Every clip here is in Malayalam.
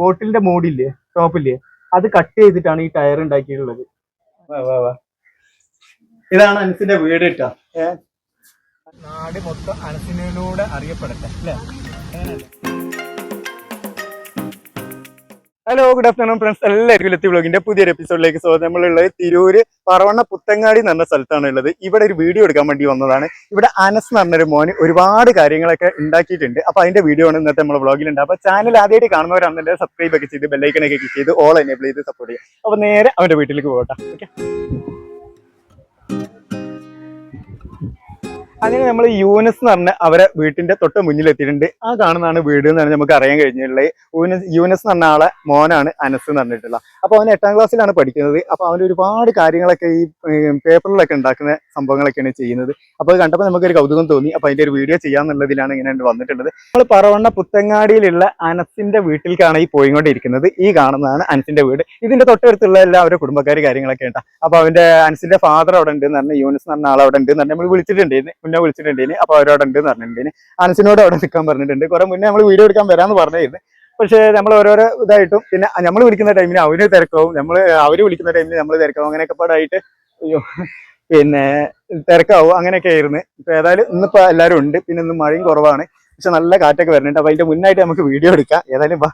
ബോട്ടിലിന്റെ മോഡില്ലേ ടോപ്പില്ലേ അത് കട്ട് ചെയ്തിട്ടാണ് ഈ ടയർ ഉണ്ടാക്കിയിട്ടുള്ളത്. ഇതാണ് അനസിന്റെ വീട് കേട്ടോ നാട് മൊത്തം അനസിനോട് അറിയപ്പെടട്ടെ അല്ലേ? ഹലോ ഗുഡ് ആഫ്റ്റർനൂൺ ഫ്രണ്ട്സ് എല്ലാവർക്കും ലത്തി ബ്ലോഗിന്റെ പുതിയൊരു എപ്പിസോഡിലേക്ക് സ്വാഗതം. നമ്മളുള്ളത് തിരൂര് പറവണ്ണ പുത്തങ്ങാടി എന്ന സ്ഥലത്താണ് ഉള്ളത് ഇവിടെ ഒരു വീഡിയോ എടുക്കാൻ വേണ്ടി വന്നതാണ്. ഇവിടെ അനസ് എന്ന് പറഞ്ഞൊരു മോന് ഒരുപാട് കാര്യങ്ങളൊക്കെ ഉണ്ടാക്കിയിട്ടുണ്ട്. അപ്പൊ അതിന്റെ വീഡിയോ ആണ് ഇന്നത്തെ നമ്മുടെ വ്ളോഗിലുണ്ട് അപ്പൊ ചാനൽ ആദ്യമായിട്ട് കാണുന്നവരാണെന്നുണ്ടെങ്കിൽ സബ്സ്ക്രൈബ് ഒക്കെ ചെയ്ത് ബെല്ലൈക്കനൊക്കെ ക്ലിക്ക് ചെയ്ത് ഓൾ എനേബിൾ ചെയ്ത് സപ്പോർട്ട് ചെയ്യുക. അപ്പൊ നേരെ അവന്റെ വീട്ടിലേക്ക് പോകട്ടെ. ഓക്കെ അങ്ങനെ നമ്മൾ യൂനസ് എന്ന് പറഞ്ഞ അവരെ വീട്ടിന്റെ തൊട്ട് മുന്നിൽ എത്തിയിട്ടുണ്ട് ആ കാണുന്നതാണ് വീട് എന്നാണ് നമുക്ക് അറിയാൻ കഴിഞ്ഞിട്ടുള്ളത്. യൂനസ് യൂനസ് എന്ന് പറഞ്ഞ ആളെ മോനാണ് അനസ് എന്ന് പറഞ്ഞിട്ടുള്ള അപ്പൊ അവൻ എട്ടാം ക്ലാസ്സിലാണ് പഠിക്കുന്നത്. അപ്പൊ അവൻ ഒരുപാട് കാര്യങ്ങളൊക്കെ ഈ പേപ്പറിലൊക്കെ ഉണ്ടാക്കുന്ന സംഭവങ്ങളൊക്കെയാണ് ചെയ്യുന്നത്. അപ്പൊ അത് കണ്ടപ്പോൾ നമുക്കൊരു കൗതുകം തോന്നി. അപ്പൊ അതിന്റെ ഒരു വീഡിയോ ചെയ്യാന്നുള്ളതിലാണ് ഇങ്ങനെ വന്നിട്ടുള്ളത്. നമ്മൾ പറവണ്ണ പുത്തങ്ങാടിയിലുള്ള അനസിന്റെ വീട്ടിലേക്കാണ് ഈ പോയിക്കൊണ്ടിരിക്കുന്നത്. ഈ കാണുന്നതാണ് അനസിന്റെ വീട്. ഇതിന്റെ തൊട്ടടുത്തുള്ള എല്ലാവരും കുടുംബക്കാർ കാര്യങ്ങളൊക്കെ ഉണ്ടാ അപ്പൊ അവന്റെ അനസിന്റെ ഫാദർ അവിടെ ഉണ്ട് എന്ന് പറഞ്ഞാൽ യൂനസ് എന്ന് പറഞ്ഞ ആൾ അവിടെ ഉണ്ട് എന്ന് പറഞ്ഞാൽ നമ്മൾ വിളിച്ചിട്ടുണ്ടായിരുന്നു. മുന്നേ വിളിച്ചിട്ടുണ്ടായിരുന്നു അപ്പൊ അവരവിടെ ഉണ്ട് എന്ന് അനസിനോട് അവിടെ നിൽക്കാൻ പറഞ്ഞിട്ടുണ്ട്. കുറെ മുന്നേ നമ്മൾ വീഡിയോ എടുക്കാൻ വരാന്ന് പറഞ്ഞിരുന്നു പക്ഷേ നമ്മൾ ഓരോരോ ഇതായിട്ടും പിന്നെ നമ്മൾ വിളിക്കുന്ന ടൈമിന് അവർ തിരക്കാവും. നമ്മൾ അവർ വിളിക്കുന്ന ടൈമിൽ നമ്മൾ തിരക്കാവും. അങ്ങനെയൊക്കെ പാടായിട്ട് അയ്യോ പിന്നെ തിരക്കാവും. അങ്ങനെയൊക്കെ ആയിരുന്നു. ഇപ്പൊ ഏതായാലും ഇന്നിപ്പോ എല്ലാവരും ഉണ്ട്. പിന്നെ ഇന്ന് മഴയും കുറവാണ്. പക്ഷെ നല്ല കാറ്റൊക്കെ വരുന്നുണ്ട്. അപ്പൊ അതിന്റെ മുന്നായിട്ട് നമുക്ക് വീഡിയോ എടുക്കാം. ഏതായാലും വാ.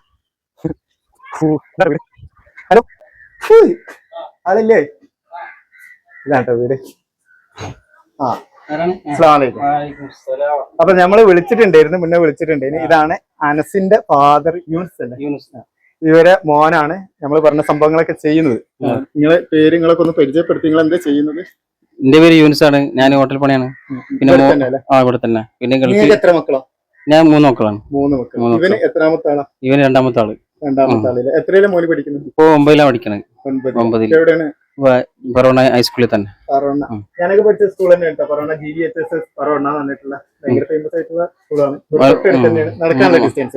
ഹലോ? അതല്ലേ ഇതാട്ടോ വീട്. ആ അപ്പൊ നമ്മൾ വിളിച്ചിട്ടുണ്ടായിരുന്നു മുന്നേ വിളിച്ചിട്ടുണ്ടായിരുന്നു ഇതാണ് അനസിന്റെ ഫാദർ യൂണിസ് അല്ലേ? ഇവരെ മോനാണ് നമ്മൾ പറഞ്ഞ സംഭവങ്ങളൊക്കെ ചെയ്യുന്നത്. നിങ്ങളെ പേര് നിങ്ങളൊക്കെ ഒന്ന് പരിചയപ്പെടുത്തി നിങ്ങൾ എന്താ ചെയ്യുന്നത്? എന്റെ പേര് യൂനിസ് ആണ്. ഞാൻ ഹോട്ടൽ പണിയാണ്. പിന്നെ ഇവിടെ തന്നെ ആ ഇവിടെ തന്നെ. പിന്നെ ഗൾഫിൽ എത്ര മക്കളോ? ഞാൻ മൂന്ന് മക്കളാണ്. മൂന്ന് മക്കൾ ഇവന് എത്രാമത്തെ ആളാ? ഇവന് രണ്ടാമത്തെ ആൾ. രണ്ടാമത്തെ ആൾ എത്രയിലെ മോന് പഠിക്കുന്നത്? ഇപ്പൊ ഒമ്പതിലാണ് പഠിക്കണത് ഒമ്പതിൽ എവിടെയാണ്? പറവണ ഹൈസ്കൂളിൽ തന്നെ. പറോണ ഞാനൊക്കെ പഠിച്ച സ്കൂൾ തന്നെ കേട്ടോ. Paravanna G V H S S Paravanna വന്നിട്ടുള്ള ഭയങ്കര ഫേമസ് ആയിട്ടുള്ള സ്കൂളാണ് തന്നെയാണ്. നടക്കാനുള്ള ഡിസ്റ്റൻസ്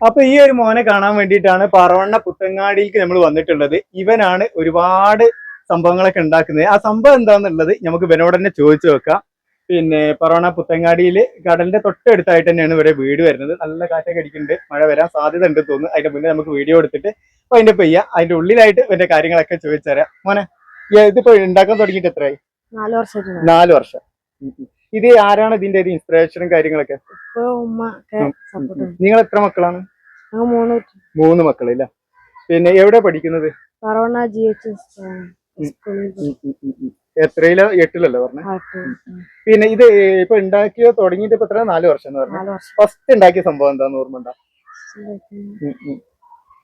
അപ്പൊ ഈ ഒരു മോനെ കാണാൻ വേണ്ടിയിട്ടാണ് പറവണ്ണ പുത്തങ്ങാടിയിലേക്ക് നമ്മൾ വന്നിട്ടുള്ളത്. ഇവനാണ് ഒരുപാട് സംഭവങ്ങളൊക്കെ ഉണ്ടാക്കുന്നത്. ആ സംഭവം എന്താന്നുള്ളത് നമുക്ക് ഇവനോട് തന്നെ ചോദിച്ചു വെക്കാം പിന്നെ പറവണ്ണ പുത്തങ്ങാടിയിൽ കടലിന്റെ തൊട്ടടുത്തായിട്ട് തന്നെയാണ് ഇവരെ വീട് വരുന്നത്. നല്ല കാറ്റൊക്കെ അടിക്കുന്നുണ്ട്. മഴ വരാൻ സാധ്യത ഉണ്ട് തോന്നുന്നു. അതിന്റെ മുന്നേ നമുക്ക് വീഡിയോ എടുത്തിട്ട് അപ്പൊ അതിന്റെ പെയ്യ. അതിന്റെ ഉള്ളിലായിട്ട് ഇവന്റെ കാര്യങ്ങളൊക്കെ ചോദിച്ചറിയാം. മോനെ ഇതിപ്പോ ഉണ്ടാക്കാൻ തുടങ്ങിയിട്ട് എത്രയായി? നാല് വർഷം നാല് വർഷം. ഇത് ആരാണ് ഇതിന്റെ ഒരു ഇൻസ്പിറേഷനും കാര്യങ്ങളൊക്കെ? നിങ്ങൾ എത്ര മക്കളാണ്? മൂന്ന് മൂന്ന് മക്കളില്ല പിന്നെ എവിടെ പഠിക്കുന്നത്? പറവണ്ണ ജി എച്ച് സ്കൂളിൽ. എത്രയിലോ? എട്ടിലല്ലോ പറഞ്ഞേ? പിന്നെ ഇത് ഇപ്പൊ ഉണ്ടാക്കിയ തുടങ്ങിയിട്ട് ഇപ്പൊ എത്ര? നാല് വർഷം എന്ന് പറഞ്ഞു. ഫസ്റ്റ് ഉണ്ടാക്കിയ സംഭവം എന്താന്ന് ഓർമ്മ ഇത്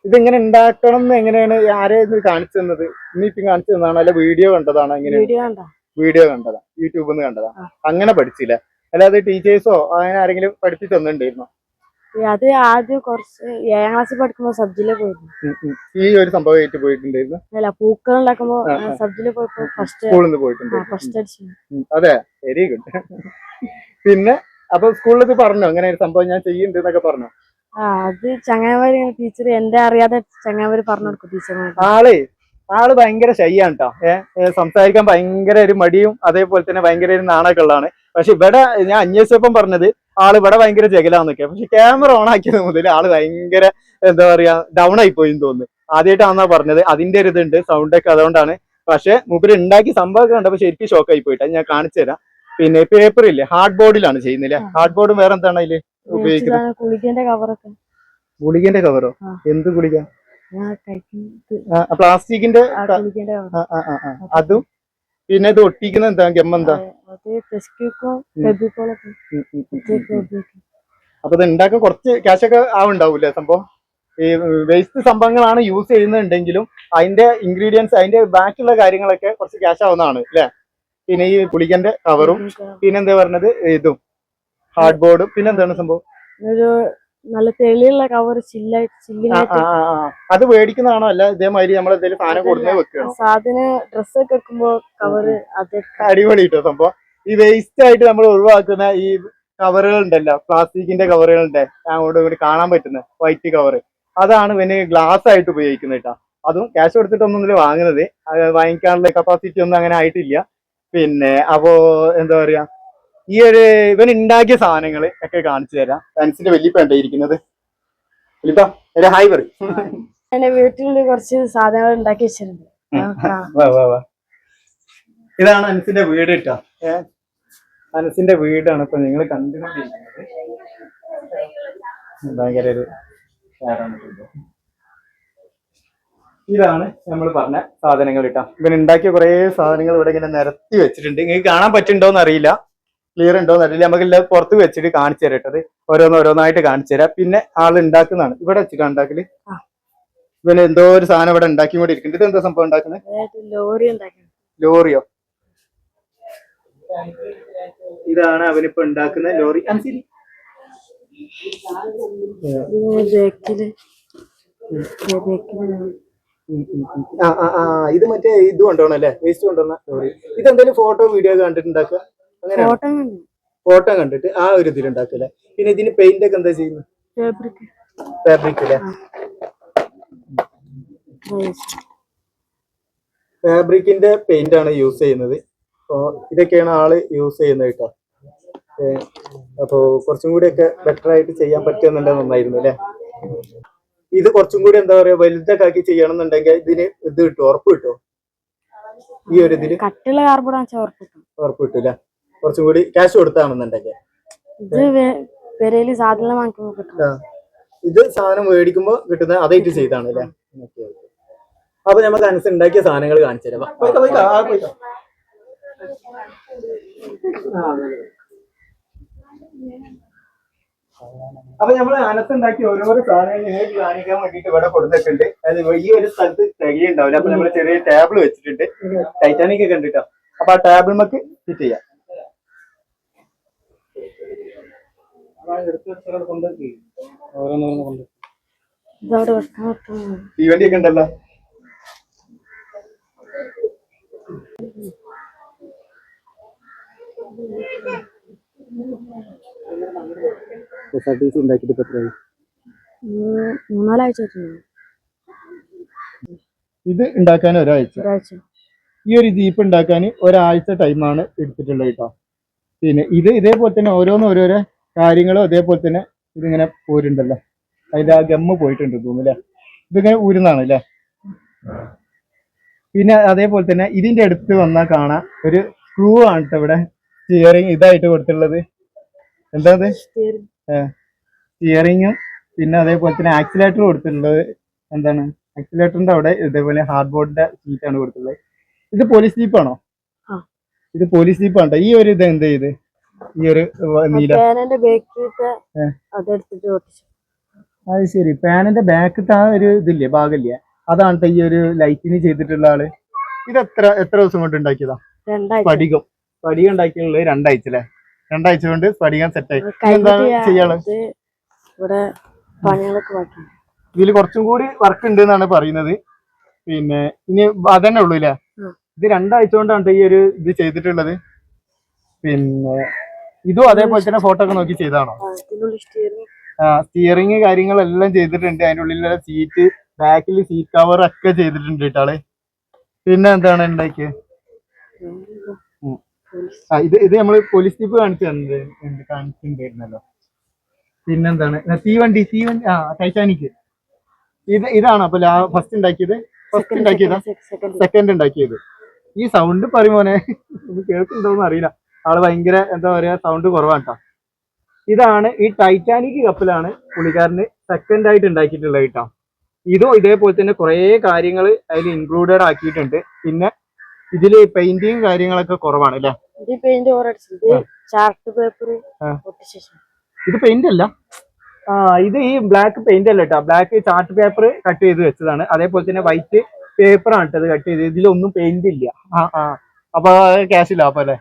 ഇതെങ്ങനെ ഉണ്ടാക്കണം എന്ന് എങ്ങനെയാണ്? ആരെയും കാണിച്ചു തന്നത്? ഇനിയിപ്പം കാണിച്ചു തന്നതാണോ. അല്ല വീഡിയോ കണ്ടതാണോ എങ്ങനെയാണ് വീഡിയോ കണ്ടതാ. യൂട്യൂബിൽ നിന്ന് കണ്ടതാ. അങ്ങനെ പഠിച്ചില്ല? അല്ലാതെ ടീച്ചേഴ്സോ അങ്ങനെ ആരെങ്കിലും പഠിപ്പിച്ചു തന്നിട്ടുണ്ടായിരുന്നോ? അത് ആദ്യം കുറച്ച് ഏഴാം ക്ലാസ്സിൽ പഠിക്കുമ്പോ സബ്ജിയിൽ പോയിരുന്നു. ഈ ഒരു സംഭവം ആയിട്ട് പോയിട്ടുണ്ടായിരുന്നു? അല്ല പൂക്കൾ ഉണ്ടാക്കുമ്പോ ആ. പോയപ്പോ ഫസ്റ്റ് സ്കൂളിൽ നിന്ന് ഫസ്റ്റ് അടിച്ചു അതെ വെരി ഗുഡ് പിന്നെ അപ്പൊ സ്കൂളിൽ ഇത് പറഞ്ഞോ? അങ്ങനെ ഒരു സംഭവം ഞാൻ ചെയ്യുന്നുണ്ട് എന്നൊക്കെ പറഞ്ഞു? ആ അത് ചങ്ങാമാര് ടീച്ചർ എന്റെ അറിയാതെ ചങ്ങാമാര് പറഞ്ഞു കൊടുക്കും ടീച്ചർമാർ ആളെ ആൾ ഭയങ്കര ശൈയാണ് കേട്ടോ ഏഹ് സംസാരിക്കാൻ ഭയങ്കര ഒരു മടിയും അതേപോലെ തന്നെ ഭയങ്കര ഒരു നാണൊക്കെ ഉള്ളതാണ്. പക്ഷെ ഇവിടെ ഞാൻ അന്വേഷിച്ചപ്പം പറഞ്ഞത് ആൾ ഇവിടെ ഭയങ്കര ജഗലാന്നൊക്കെ പക്ഷെ ക്യാമറ ഓൺ ആക്കിയത് മുതൽ ആൾ ഭയങ്കര എന്താ പറയാ ഡൗൺ ആയി പോയി തോന്നുന്നു. ആദ്യമായിട്ടാണെന്നാ പറഞ്ഞത്. അതിന്റെ ഒരു ഇതുണ്ട് സൗണ്ട് ഒക്കെ അതുകൊണ്ടാണ്. പക്ഷെ മൂപ്പര് ഉണ്ടാക്കി സംഭവം കണ്ടപ്പോ ശരിക്കും ഷോക്ക് ആയി പോയിട്ട്. ഞാൻ കാണിച്ചു തരാം. പിന്നെ പേപ്പർ ഇല്ലേ ഹാർഡ് ബോർഡിലാണ് ചെയ്യുന്നില്ല ഹാർഡ് ബോർഡും വേറെ എന്താണ് അതിൽ ഉപയോഗിക്കുന്നത്? ഗുളികന്റെ കവറോ എന്ത് ഗുളിക? പ്ലാസ്റ്റിക്കിന്റെ. അതും പിന്നെ ഇത് ഒട്ടിക്കുന്ന എന്താ ഗമ്മെന്താ അപ്പൊ ഇത് ഉണ്ടാക്കാൻ കുറച്ച് ക്യാഷ് ഒക്കെ ആവുണ്ടാവൂലേ സംഭവം? ഈ വേസ്റ്റ് സംഭവങ്ങളാണ് യൂസ് ചെയ്യുന്നുണ്ടെങ്കിലും അതിന്റെ ഇൻഗ്രീഡിയൻസ് അതിന്റെ ബാക്കിയുള്ള കാര്യങ്ങളൊക്കെ കുറച്ച് ക്യാഷ് ആവുന്നതാണ് അല്ലെ പിന്നെ ഈ പുളിക്കന്റെ കവറും പിന്നെന്താ പറഞ്ഞത്? ഇതും. ഹാർഡ് ബോർഡും പിന്നെ എന്താണ് സംഭവം? നല്ല തെളിയുള്ള കവർ ചില്ല. അത് മേടിക്കുന്നതാണോ? അല്ല ഇതേമാതിരി നമ്മൾ എന്തെങ്കിലും സാധനം കൊടുത്തേ വെക്കണം? സാധന ഡ്രസ്സൊക്കെ വെക്കുമ്പോ അതൊക്കെ അടിപൊളി കിട്ടും സംഭവം. ഈ വേസ്റ്റ് ആയിട്ട് നമ്മൾ ഒഴിവാക്കുന്ന ഈ കവറുകൾ ഉണ്ടല്ലോ പ്ലാസ്റ്റിക്കിന്റെ കവറുകളുണ്ട് അങ്ങോട്ട് ഇങ്ങോട്ട് കാണാൻ പറ്റുന്ന വൈറ്റ് കവർ അതാണ് പിന്നെ ഗ്ലാസ് ആയിട്ട് ഉപയോഗിക്കുന്നത് കേട്ടോ. അതും ക്യാഷ് കൊടുത്തിട്ടൊന്നും വാങ്ങുന്നത്. വാങ്ങിക്കാനുള്ള കപ്പാസിറ്റി ഒന്നും അങ്ങനെ ആയിട്ടില്ല. പിന്നെ അപ്പോ എന്താ പറയാ ഈ ഒരു ഇവൻ ഉണ്ടാക്കിയ സാധനങ്ങൾ ഒക്കെ കാണിച്ചു തരാം. ഫാൻസിന്റെ വലിയ ഇരിക്കുന്നത്? ഒരു ഹായ് പറയും. എന്റെ വീട്ടിൽ കുറച്ച് സാധനങ്ങൾ ഉണ്ടാക്കി വെച്ചിട്ടുണ്ട്. അത് വാ വാ വാ. ഇതാണ് അൻസിന്റെ വീട് കേട്ടോ. ഏ? അനസിന്റെ വീടാണ് ഇപ്പൊ നിങ്ങൾ കണ്ടുകൊണ്ടിരിക്കുന്നത്. ഭയങ്കര ഒരു ഇതാണ് നമ്മൾ പറഞ്ഞ സാധനങ്ങൾ കേട്ടോ. ഇവൻ ഉണ്ടാക്കിയ കുറെ സാധനങ്ങൾ ഇവിടെ ഇങ്ങനെ നിരത്തി വെച്ചിട്ടുണ്ട്. നിങ്ങൾക്ക് കാണാൻ പറ്റുന്നുണ്ടോന്ന് അറിയില്ല. ക്ലിയർ ഉണ്ടോന്ന് അറിയില്ല. നമുക്ക് എല്ലാം പുറത്ത് വെച്ചിട്ട് കാണിച്ചു തരട്ടത് ഓരോന്ന് ഓരോന്നായിട്ട് കാണിച്ചു തരാം. പിന്നെ ആൾ ഉണ്ടാക്കുന്നതാണ്. ഇവിടെ വെച്ചിട്ട് ഉണ്ടാക്കൽ. ഇവന് എന്തോ ഒരു സാധനം ഇവിടെ ഉണ്ടാക്കി കൂടി ഇരിക്കുന്നുണ്ട് ഇത് എന്താ സംഭവം ഉണ്ടാക്കുന്നത് ലോറിയോ? ഇതാണ് അവനിപ്പോ ഉണ്ടാക്കുന്ന ലോറി. അൻസിരി. ആ ആ ആ ഇത് മറ്റേ ഇത് കൊണ്ടുപോകണം അല്ലേ വേസ്റ്റ് കൊണ്ടുവന്ന ലോറി. ഇത് എന്തെങ്കിലും ഫോട്ടോ വീഡിയോ കണ്ടിട്ടുണ്ടാക്കുക? അങ്ങനെ ഫോട്ടോ കണ്ടിട്ട് ആ ഒരു ഇതിൽ ഉണ്ടാക്കുക പിന്നെ ഇതിന് പെയിന്റ് ഒക്കെ എന്താ ചെയ്യുന്നത്? ഫാബ്രിക് ഫാബ്രിക് അല്ലേ ഫാബ്രിക്കിന്റെ പെയിന്റ് ആണ് യൂസ് ചെയ്യുന്നത്. അപ്പോ ഇതൊക്കെയാണ് ആൾ യൂസ് ചെയ്യുന്നത് കേട്ടോ. ഏ, അപ്പോ കുറച്ചും കൂടി ഒക്കെ ബെറ്റർ ആയിട്ട് ചെയ്യാൻ പറ്റുന്നുണ്ടെങ്കിൽ നന്നായിരുന്നു അല്ലേ? ഇത് കുറച്ചും കൂടി എന്താ പറയാ വലുതൊക്കെ ആക്കി ചെയ്യണം എന്നുണ്ടെങ്കിൽ ഇതിന് ഇത് കിട്ടും ഉറപ്പ് കിട്ടും ഈ ഒരു ഇതിൽ? കട്ടിയുള്ള കാർബോർഡ് ഉറപ്പ് കിട്ടൂല. കുറച്ചും കൂടി ക്യാഷ് കൊടുത്താണെന്നുണ്ടെങ്കിൽ. ഇത് പെരയിൽ സാധനം മേടിക്കുമ്പോ കിട്ടുന്ന അതായിട്ട് ചെയ്താണ് അല്ലേ. അപ്പൊ നമുക്ക് അനുസരിച്ച് ഉണ്ടാക്കിയ സാധനങ്ങൾ കാണിച്ചു തരാം അപ്പൊ നമ്മൾ അനത്തുണ്ടാക്കിയ ഓരോരോ സാധനങ്ങൾ നിങ്ങൾക്ക് കാണിക്കാൻ വേണ്ടിട്ട് ഇവിടെ കൊടുത്തിട്ടുണ്ട്. അതായത് ഈ ഒരു സ്ഥലത്ത് തികയുണ്ടാവില്ല അപ്പൊ നമ്മൾ ചെറിയ ടേബിൾ വെച്ചിട്ടുണ്ട്. ടൈറ്റാനിക് ഒക്കെ കണ്ടിട്ടോ? അപ്പൊ ആ ടേബിൾ നമുക്ക് ഫിറ്റ് ചെയ്യാം. ഈ കൊണ്ട് ഇതവിടെ ഉണ്ടാക്കിയിട്ട് എത്രയായി? മൂന്നാലാഴ്ച ഇത് ഉണ്ടാക്കാൻ ഒരാഴ്ച. ഒരാഴ്ച. ഈ ഒരു ജീപ്പ് ഉണ്ടാക്കാൻ ഒരാഴ്ച ടൈമാണ് എടുത്തിട്ടുള്ളത് കേട്ടോ. പിന്നെ ഇത് ഇതേപോലെ തന്നെ ഓരോന്ന് ഓരോരോ കാര്യങ്ങളും അതേപോലെ തന്നെ ഇതിങ്ങനെ പോരുണ്ടല്ലോ. അതിന്റെ ആ ഗമ്മ് പോയിട്ടുണ്ട് തോന്നുന്നു അല്ലേ? ഇതിങ്ങനെ ഊരുന്നാണ് അല്ലേ? പിന്നെ അതേപോലെ തന്നെ ഇതിന്റെ അടുത്ത് വന്നാൽ കാണാം. ഒരു സ്ക്രൂ ആണ് ഇവിടെ. സ്റ്റിയറിംഗ് ഇതായിട്ട് കൊടുത്തിട്ടുള്ളത്. എന്താ അത്. സ്റ്റിയറിങ്ങും പിന്നെ അതേപോലെ തന്നെ ആക്സിലേറ്റർ കൊടുത്തിട്ടുള്ളത് എന്താണ്? ആക്സിലേറ്ററിന്റെ അവിടെ ഇതേപോലെ ഹാർഡ് ബോർഡിന്റെ സീറ്റ് ആണ് കൊടുത്തിട്ടുള്ളത്. ഇത് പോലീസ് ജീപ്പാണോ. ഇത് പോലീസ് ജീപ്പാണ് ഈ ഒരു ഇത് എന്ത് ചെയ്ത്? ഈ ഒരു നീല. അത് ശരി. പാനിന്റെ ബാക്കിട്ട് ആ ഒരു ഇതില്ലേ ഭാഗമില്ലേ അതാണ് ഈ ഒരു ലൈറ്റിന് ചെയ്തിട്ടുള്ള ആൾ. ഇത് എത്ര എത്ര ദിവസം കൊണ്ട് ഉണ്ടാക്കിയതാ? പഠിക്കും സ്ഫടികം സ്ഫടികം ഉണ്ടാക്കിയുള്ളത് രണ്ടാഴ്ച അല്ലേ രണ്ടാഴ്ച കൊണ്ട് സ്ഫടികം സെറ്റായി എന്താണ് ചെയ്യാൾ ഇവിടെ പണികളൊക്കെ ബാക്കി. ഇതിൽ കുറച്ചും കൂടി വർക്ക് ഉണ്ട് എന്നാണ് പറയുന്നത്. പിന്നെ ഇനി അതന്നെ ഉള്ളൂ ഇല്ലേ? ഇത് രണ്ടാഴ്ച കൊണ്ടാണ് ഈ ഒരു ഇത് ചെയ്തിട്ടുള്ളത്. പിന്നെ ഇതും അതേപോലെ തന്നെ ഫോട്ടോ ഒക്കെ നോക്കി ചെയ്താണോ? സ്റ്റിയറിങ് കാര്യങ്ങളെല്ലാം ചെയ്തിട്ടുണ്ട്. അതിന്റെ ഉള്ളിലുള്ള സീറ്റ് ബാക്കിൽ സീറ്റ് കവർ ഒക്കെ ചെയ്തിട്ടുണ്ട് കേട്ടാൾ പിന്നെ എന്താണ് ഉണ്ടാക്കിയത് ഇത് ഇത് നമ്മൾ പോലീസ് ജീപ്പ് കാണിച്ചു തന്നത് കാണിച്ചിട്ടുണ്ടായിരുന്നല്ലോ. പിന്നെന്താണ് തീവണ്ടി തീവണ്ടി ആ ടൈറ്റാനിക്. ഇത് ഇതാണ് അപ്പൊ ഫസ്റ്റ് ഉണ്ടാക്കിയത്. ഫസ്റ്റ് ഉണ്ടാക്കിയത്? സെക്കൻഡ് ഉണ്ടാക്കിയത്. ഈ സൗണ്ട് പറയുമോനെ കേൾക്കുന്നുണ്ടോന്ന് അറിയില്ല. ആൾ ഭയങ്കര എന്താ പറയാ സൗണ്ട് കുറവാണ് കേട്ടോ ഇതാണ് ഈ ടൈറ്റാനിക് കപ്പലാണ് പുള്ളിക്കാരന് സെക്കൻഡ് ആയിട്ട് ഉണ്ടാക്കിയിട്ടുള്ളത് കേട്ടോ ഇതും ഇതേപോലെ തന്നെ കുറേ കാര്യങ്ങൾ അതിൽ ഇൻക്ലൂഡഡ് ആക്കിയിട്ടുണ്ട്. പിന്നെ ഇതിൽ പെയിന്റിങ് കാര്യങ്ങളൊക്കെ കുറവാണ് അല്ലേ? ഇത് പെയിന്റ് ചാർട്ട് പേപ്പർ. ഇത് പെയിന്റ് അല്ല. ആ ഇത് ഈ ബ്ലാക്ക് പെയിന്റ് അല്ല കേട്ടോ ബ്ലാക്ക് ചാർട്ട് പേപ്പർ കട്ട് ചെയ്ത് വെച്ചതാണ്. അതേപോലെ തന്നെ വൈറ്റ് പേപ്പർ ആണ് കേട്ടത് കട്ട് ചെയ്ത് ഇതിലൊന്നും പെയിന്റ് ഇല്ല. ആ ആ. അപ്പൊ ക്യാഷ് ഇല്ല അപ്പൊ അല്ലേ?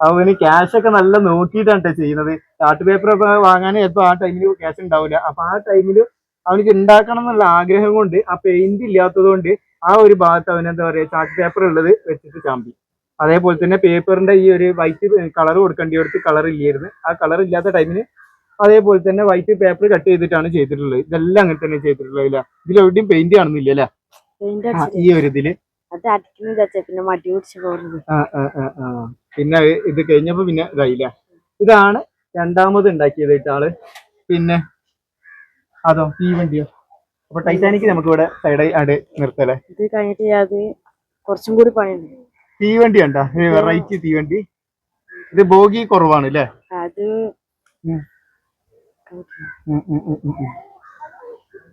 അവന് ക്യാഷ് ഒക്കെ നല്ല നോക്കിയിട്ടാണ് ട്ടോ ചെയ്യുന്നത്. ചാർട്ട് പേപ്പർ ഒക്കെ വാങ്ങാൻ ചിലപ്പോൾ ആ ടൈമിൽ ക്യാഷ് ഉണ്ടാവില്ല അപ്പൊ ആ ടൈമിൽ അവനിക്ക് ഉണ്ടാക്കണം എന്നുള്ള ആഗ്രഹം കൊണ്ട് ആ പെയിന്റ് ഇല്ലാത്തത് കൊണ്ട് ആ ഒരു ഭാഗത്ത് അവൻ എന്താ പറയാ ചാർട്ട് പേപ്പർ ഉള്ളത് വെച്ചിട്ട് ചാമ്പി. അതേപോലെ തന്നെ പേപ്പറിന്റെ ഈ ഒരു വൈറ്റ് കളർ കൊടുക്കേണ്ടിടത്ത് കളർ ഇല്ലായിരുന്നു. ആ കളർ ഇല്ലാത്ത ടൈമിന് അതേപോലെ തന്നെ വൈറ്റ് പേപ്പർ കട്ട് ചെയ്തിട്ടാണ് ചെയ്തിട്ടുള്ളത്. ഇതെല്ലാം അങ്ങനെ തന്നെ ചെയ്തിട്ടുള്ളത് ഇല്ല ഇതിലെവിടെയും പെയിന്റ് കാണുന്നില്ല അല്ലേ ഈ ഒരു ഇതിൽ. പിന്നെ ഇത് കഴിഞ്ഞപ്പോ പിന്നെ ഇതായില്ല ഇതാണ് രണ്ടാമത് ഉണ്ടാക്കിയത് ഇട്ടാൾ. ആൾ പിന്നെ അതോ തീവണ്ടിയോ അപ്പൊ ടൈറ്റാനിക് നമുക്ക് ഇവിടെ സൈഡ് ആയിട്ട് നിർത്തല്ലേ ഇത് കഴിഞ്ഞിട്ട് അത് കുറച്ചും കൂടി പണിയുണ്ട്. തീവണ്ടി ഉണ്ടോ വെറൈറ്റി തീവണ്ടി. ഇത് ബോഗി കുറവാണ് അല്ലേ അത്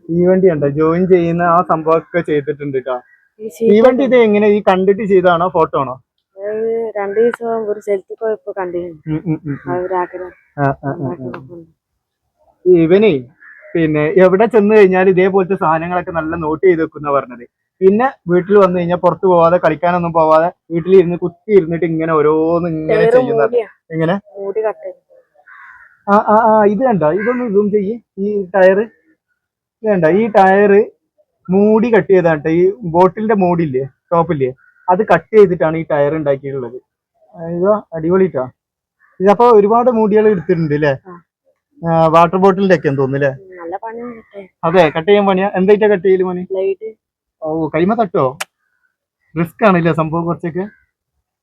തീവണ്ടി ഉണ്ടോ ജോയിൻ ചെയ്യുന്ന ആ സംഭവമൊക്കെ ചെയ്തിട്ടുണ്ട് കേട്ടോ തീവണ്ടി ഇത് എങ്ങനെ ഈ കണ്ടിട്ട് ചെയ്താണോ ഫോട്ടോ ആണോ? രണ്ടു ദിവസം ഒരു സ്ഥലത്ത് പോയപ്പോ കണ്ടിരുന്നു. ഇവനെ പിന്നെ എവിടെ ചെന്ന് കഴിഞ്ഞാൽ ഇതേപോലത്തെ സാധനങ്ങളൊക്കെ നല്ല നോട്ട് ചെയ്ത് വെക്കുന്ന പറഞ്ഞത്. പിന്നെ വീട്ടിൽ വന്നു കഴിഞ്ഞാൽ പുറത്തു പോവാതെ കളിക്കാനൊന്നും പോവാതെ വീട്ടിലിരുന്ന് കുത്തി ഇരുന്നിട്ട് ഇങ്ങനെ ഓരോന്ന് ഇങ്ങനെ ചെയ്യുന്ന എങ്ങനെ? ആ ആ ആ ഇത് കണ്ടോ? ഇതൊന്ന് സൂം ചെയ്യ്. ഈ ടയറ് ഇത് കണ്ടോ? ഈ ടയറ് മൂടി കട്ട് ചെയ്താണ്. ഈ ബോട്ടിലിന്റെ മൂടില്ലേ ടോപ്പില്ലേ? അത് കട്ട് ചെയ്തിട്ടാണ് ഈ ടയർ ഉണ്ടാക്കിയിട്ടുള്ളത്. ഇതോ അടിപൊളിട്ടാ ഇതപ്പോ ഒരുപാട് മൂടികൾ എടുത്തിട്ടുണ്ട് അല്ലേ വാട്ടർ ബോട്ടിലിന്റെ ഒക്കെ തോന്നുന്നു അല്ലേ അതെ കട്ട് ചെയ്യാൻ പണിയാ? എന്തായിട്ടാ കട്ട് ചെയ്യൽ ലൈറ്റ് ഓ കൈമ തട്ടോ? റിസ്ക് ആണല്ലേ സംഭവം കുറച്ചൊക്കെ.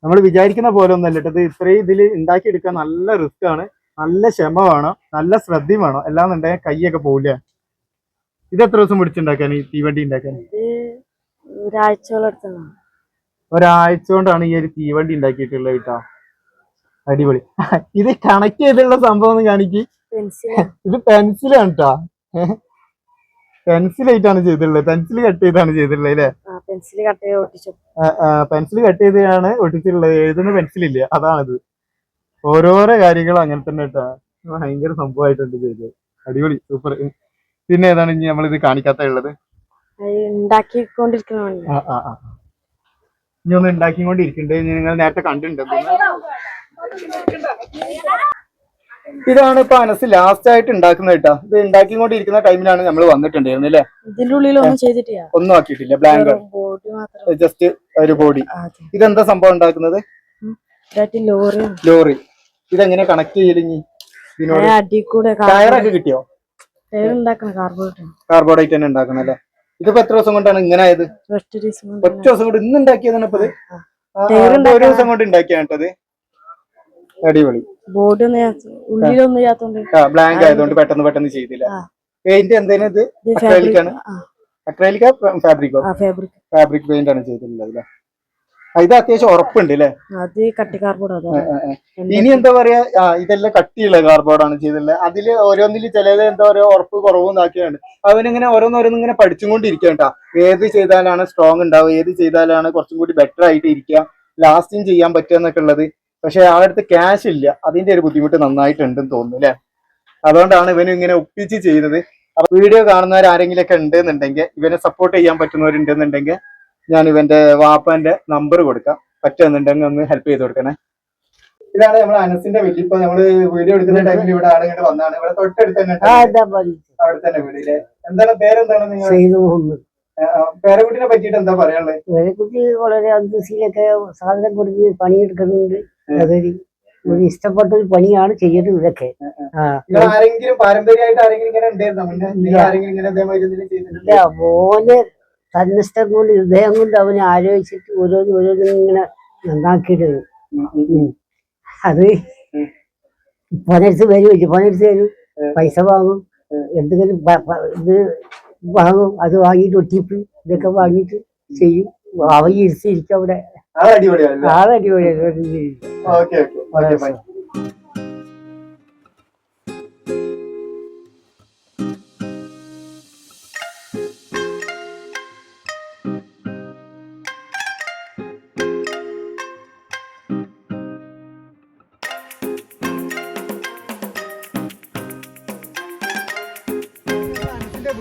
നമ്മൾ വിചാരിക്കുന്ന പോലെ ഒന്നല്ല കേട്ടത് ഇത് ഇത്രയും ഇതിൽ ഉണ്ടാക്കിയെടുക്കാൻ നല്ല റിസ്ക് ആണ്. നല്ല ക്ഷമ വേണം. നല്ല ശ്രദ്ധ വേണം. എല്ലാം എന്നുണ്ടെങ്കിൽ കൈയൊക്കെ പോവില്ല? ഇത് എത്ര ദിവസം പിടിച്ചുണ്ടാക്കാൻ ഈ തീവണ്ടി ഉണ്ടാക്കാൻ? ഒരാഴ്ച കൊണ്ടാണ് ഈ ഒരു തീവണ്ടി ഉണ്ടാക്കിയിട്ടുള്ളത് കേട്ടോ. അടിപൊളി. ഇത് കണക്ട് ചെയ്തിട്ടുള്ള സംഭവം കാണിക്ക്. ഇത് പെൻസിലാണ് കേട്ടോ പെൻസിലായിട്ടാണ് ചെയ്തിട്ടുള്ളത്. പെൻസിൽ കട്ട് ചെയ്താണ് ചെയ്തിട്ടുള്ളത് അല്ലേ? ആ പെൻസിൽ കട്ട് ചെയ്ത് ഒട്ടിച്ചു. പെൻസിൽ കട്ട് ചെയ്താണ് ഒട്ടിച്ചിട്ടുള്ളത്. എഴുതുന്ന പെൻസിൽ ഇല്ല അതാണിത്. ഓരോരോ കാര്യങ്ങളും അങ്ങനെ തന്നെ കേട്ടാ. ഭയങ്കര സംഭവമായിട്ടുണ്ട് ചെയ്തത്. അടിപൊളി. സൂപ്പർ. പിന്നെ ഏതാണ് ഇനി നമ്മളിത് കാണിക്കാത്ത ഉള്ളത്? ഇനി ഒന്ന് ഉണ്ടാക്കിക്കൊണ്ടിരിക്കണ്ടേ. നിങ്ങൾ നേരത്തെ കണ്ടിട്ടുണ്ട്? ഇതാണ് ഇപ്പൊ അനസ് ലാസ്റ്റ് ആയിട്ട് ഉണ്ടാക്കുന്നത് കേട്ടോ. ഇത് ഉണ്ടാക്കിക്കൊണ്ടിരിക്കുന്ന ടൈമിലാണ് നമ്മൾ വന്നിട്ടുണ്ടായിരുന്നു അല്ലേ? ഇതിന്റെ ഉള്ളിൽ ഒന്നും ചെയ്തിട്ടില്ല. ഒന്നും ആക്കിയിട്ടില്ല. ബ്ലാങ്ക് ജസ്റ്റ് ഒരു ബോഡി ഇതെന്താ സംഭവം ഉണ്ടാക്കുന്നത്? ലോറി. ലോറി. ഇതെങ്ങനെ കണക്ട് ചെയ്യലിഞ്ഞി ടയറൊക്കെ കിട്ടിയോ? കാർബോഡൈറ്റ് തന്നെ ഉണ്ടാക്കണം അല്ലേ? ഇതിപ്പോ എത്ര ദിവസം കൊണ്ടാണ് ഇങ്ങനെ ആയത്? ഒറ്റ ദിവസം കൊണ്ട് ഇന്ന് ഉണ്ടാക്കിയതാണ് ഇപ്പൊ ഒരു ദിവസം കൊണ്ട് ഉണ്ടാക്കിയാണ് കേട്ടത് അടിപൊളി. ബോഡി ഒന്നും ഉള്ളിലൊന്നും ചെയ്യാത്തോണ്ട് ബ്ലാങ്ക് ആയതുകൊണ്ട് പെട്ടെന്ന് പെട്ടെന്ന് ചെയ്തില്ല. പെയിന്റ് എന്തേലും ഇത്? ഫാബ്രിക് ആണ്? അക്രൈലിക്ക? ഫാബ്രിക്കോ ഫാബ്രിക് ഫാബ്രിക് പെയിന്റ് ആണ് ചെയ്തിട്ടുള്ളത് ഇത് അത്യാവശ്യം ഉറപ്പുണ്ട് അല്ലേ? അത് കട്ടി കാർബോർഡ് ഇനി എന്താ പറയാ? ഇതെല്ലാം കട്ടിയുള്ള കാർബോർഡാണ് ചെയ്തിട്ടുള്ളത്. അതിൽ ഓരോന്നിൽ ചിലത് എന്താ പറയുക ഉറപ്പ് കുറവും ഇതാക്കിയാണ് അവനിങ്ങനെ ഓരോന്നോരോന്ന് ഇങ്ങനെ പഠിച്ചുകൊണ്ടിരിക്കണ്ട ഏത് ചെയ്താലാണ് സ്ട്രോങ് ഉണ്ടാവുക? ഏത് ചെയ്താലാണ് കുറച്ചും കൂടി ബെറ്റർ ആയിട്ട് ഇരിക്കുക? ലാസ്റ്റിങ് ചെയ്യാൻ പറ്റുക എന്നൊക്കെ ഉള്ളത്. പക്ഷെ ആളുടെ അടുത്ത് ക്യാഷ് ഇല്ല. അതിന്റെ ഒരു ബുദ്ധിമുട്ട് നന്നായിട്ടുണ്ടെന്ന് തോന്നുന്നു അല്ലെ? അതുകൊണ്ടാണ് ഇവനും ഇങ്ങനെ ഒപ്പിച്ച് ചെയ്തത്. അപ്പൊ വീഡിയോ കാണുന്നവർ ആരെങ്കിലും ഒക്കെ ഉണ്ടെന്നുണ്ടെങ്കിൽ ഇവനെ സപ്പോർട്ട് ചെയ്യാൻ പറ്റുന്നവരുണ്ടെന്നുണ്ടെങ്കിൽ ഞാൻ ഇവന്റെ വാപ്പന്റെ നമ്പർ കൊടുക്കാം. പറ്റുന്നുണ്ടെങ്കിൽ ഒന്ന് ഹെൽപ്പ് ചെയ്ത് കൊടുക്കണേ. ഇതാണ് നമ്മൾ അനസിന്റെ വീട്ടിൽ ഇപ്പൊ നമ്മൾ വീഡിയോ എടുക്കുന്ന ടൈമിൽ ഇവിടെ ആളുകൾ വന്നാണ്. ഇവിടെ തൊട്ടടുത്ത് തന്നെ അവിടെ തന്നെ വീടില്ലേ എന്താണ് പേരെന്താണ് നിങ്ങൾ പേരക്കുട്ടിനെ പറ്റിയിട്ട് എന്താ പറയാനുള്ളത്? കുട്ടി വളരെ അന്തസ്സിലൊക്കെ സാധനം കൊടുത്ത് പണിയെടുക്കുന്നുണ്ട്. അതൊരു ഒരു ഇഷ്ടപ്പെട്ട ഒരു പണിയാണ് ചെയ്യുന്നത് ഇതൊക്കെ. മോന് ഇല്ല. തന്നിഷ്ടം കൊണ്ട് ഹൃദയം കൊണ്ട് അവനെ ആലോചിച്ചിട്ട് ഓരോന്ന് ഓരോന്നും ഇങ്ങനെ നന്നാക്കിയിട്ട്. അത് പണിയെടുത്ത് വരും വലിയ പണിയെടുത്ത് തരും പൈസ വാങ്ങും. എന്തെങ്കിലും ഇത് വാങ്ങും. അത് വാങ്ങിയിട്ട് ഒട്ടിപ്പ് ഇതൊക്കെ വാങ്ങിയിട്ട് ചെയ്യും. അവ ഇരുത്തിരിക്കും അവിടെ. അത് അടിപൊളിയാണ് ആളടിപൊളിയാണ് ഓക്കെ ഓക്കെ ഓക്കെ ബൈ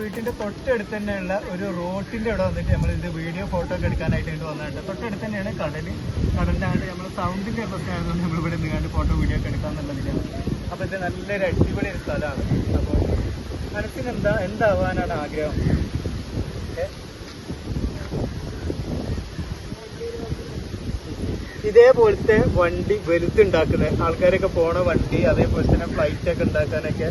വീട്ടിന്റെ തൊട്ടടുത്ത് തന്നെയുള്ള ഒരു റോട്ടിന്റെ അവിടെ വന്നിട്ട് നമ്മൾ ഇത് വീഡിയോ ഫോട്ടോ ഒക്കെ എടുക്കാനായിട്ട് വന്നിട്ടുണ്ട് തൊട്ടടുത്ത് തന്നെയാണ് കടൽ കടലിന്റെ ആണ്ട് നമ്മൾ സൗണ്ടിന്റെ പ്രശ്നം ആയതുകൊണ്ട് നമ്മൾ ഇവിടെ നിന്നാണ്ട് ഫോട്ടോ വീഡിയോ ഒക്കെ എടുക്കാന്നുള്ളതിലാണ് അപ്പൊ ഇത് നല്ലൊരു അടിപൊളി ഒരു സ്ഥലമാണ്. അപ്പോൾ മനസ്സിന് എന്താ എന്താവാനാണ് ആഗ്രഹം? ഇതേപോലത്തെ വണ്ടി വലുത്തുണ്ടാക്കുന്ന ആൾക്കാരൊക്കെ പോണ വണ്ടി അതേപോലെ തന്നെ ഫ്ലൈറ്റ് ഒക്കെ ഉണ്ടാക്കാനൊക്കെ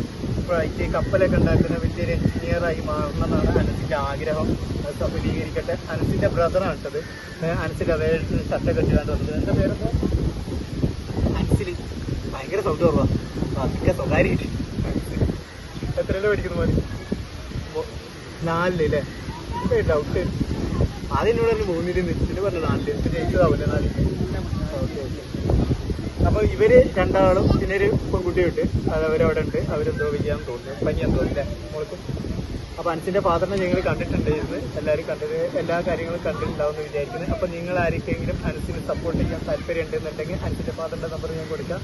ഫ്ലൈറ്റ് കപ്പലൊക്കെ ഉണ്ടാക്കുന്ന വലിയൊരു എഞ്ചിനീയറായി മാറണം എന്നാണ് അനസിന്റെ ആഗ്രഹം. അത് സഫലീകരിക്കട്ടെ. അനസിന്റെ ബ്രദറാണ് ഇട്ടത് അനസിന്റെ അതേ ഷർട്ട് കെട്ടിക്കാണ്ട് വന്നത്. എന്റെ പേരെന്താ? അനസിൽ ഭയങ്കര സൗണ്ട് കുറവാ അതൊക്കെ സ്വകാര്യമായിട്ട്. എത്രയല്ലേ പഠിക്കുന്നു മതി നാലിൽ അല്ലേ? എന്താ ഡൗട്ട് ആദ്യം എന്നോട് പറഞ്ഞു മൂന്നിൽ നിശ്ചിന് പറഞ്ഞു നാലിൽ. ജയിച്ചതാവില്ല നാലിൽ ഓക്കെ ഓക്കെ. അപ്പൊ ഇവർ രണ്ടാളും പിന്നെ ഒരു പെൺകുട്ടിയുണ്ട്. അത് അവരവിടെ ഉണ്ട്. അവരെന്തോ ചെയ്യാൻ തോന്നുന്നു. പനി എന്തോ അല്ലേ മോൾക്കും? അപ്പൊ അനസിന്റെ ഫാദറിനെ ഞങ്ങൾ കണ്ടിട്ടുണ്ടായിരുന്നു എല്ലാവരും കണ്ടത് എല്ലാ കാര്യങ്ങളും കണ്ടിട്ടുണ്ടാവും എന്ന് വിചാരിക്കുന്നത് അപ്പൊ നിങ്ങൾ ആർക്കെങ്കിലും അനസിന് സപ്പോർട്ട് ചെയ്യാൻ താല്പര്യം ഉണ്ടെന്നുണ്ടെങ്കിൽ അനസിന്റെ ഫാദറിന്റെ നമ്പർ ഞാൻ കൊടുക്കാം.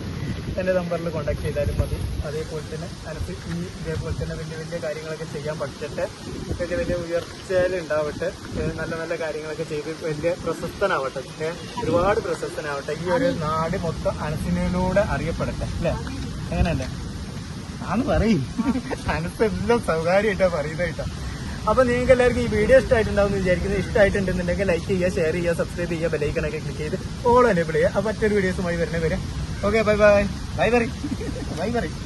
എന്റെ നമ്പറിൽ കോൺടാക്ട് ചെയ്താലും മതി. അതേപോലെ തന്നെ അനസ് ഈ ഇതേപോലെ തന്നെ വലിയ വലിയ കാര്യങ്ങളൊക്കെ ചെയ്യാൻ പഠിച്ചിട്ട് വലിയ വലിയ ഉയർച്ചയിലുണ്ടാവട്ടെ നല്ല നല്ല കാര്യങ്ങളൊക്കെ ചെയ്ത് വലിയ പ്രശസ്തനാവട്ടെ ഒരുപാട് പ്രശസ്തനാവട്ടെ. ഈ ഒരു നാട് മൊത്തം അനസിനിലൂടെ അറിയപ്പെടട്ടെ അല്ലേ? അങ്ങനെയല്ലേ? ആന്ന് പറയും. മനസ്സെല്ലാം സൗകര്യമായിട്ടാ സ്വകാര്യമായിട്ടാ പറയുന്നത് കേട്ടോ. അപ്പൊ നിങ്ങൾക്ക് എല്ലാവർക്കും ഈ വീഡിയോ ഇഷ്ടമായിട്ടുണ്ടാവും വിചാരിക്കുന്നത് ഇഷ്ടമായിട്ടുണ്ടെന്നുണ്ടെങ്കിൽ ലൈക്ക് ചെയ്യുക ഷെയർ ചെയ്യുക സബ്സ്ക്രൈബ് ചെയ്യുക ബെലൈക്കണൊക്കെ ക്ലിക്ക് ചെയ്ത് ഓൾ എനേബിൾ ചെയ്യുക. അപ്പൊ മറ്റൊരു വീഡിയോസുമായി വരുന്നവരെ. ഓക്കെ ബൈ ബൈ ബൈ പറയും. ബൈ പറയും.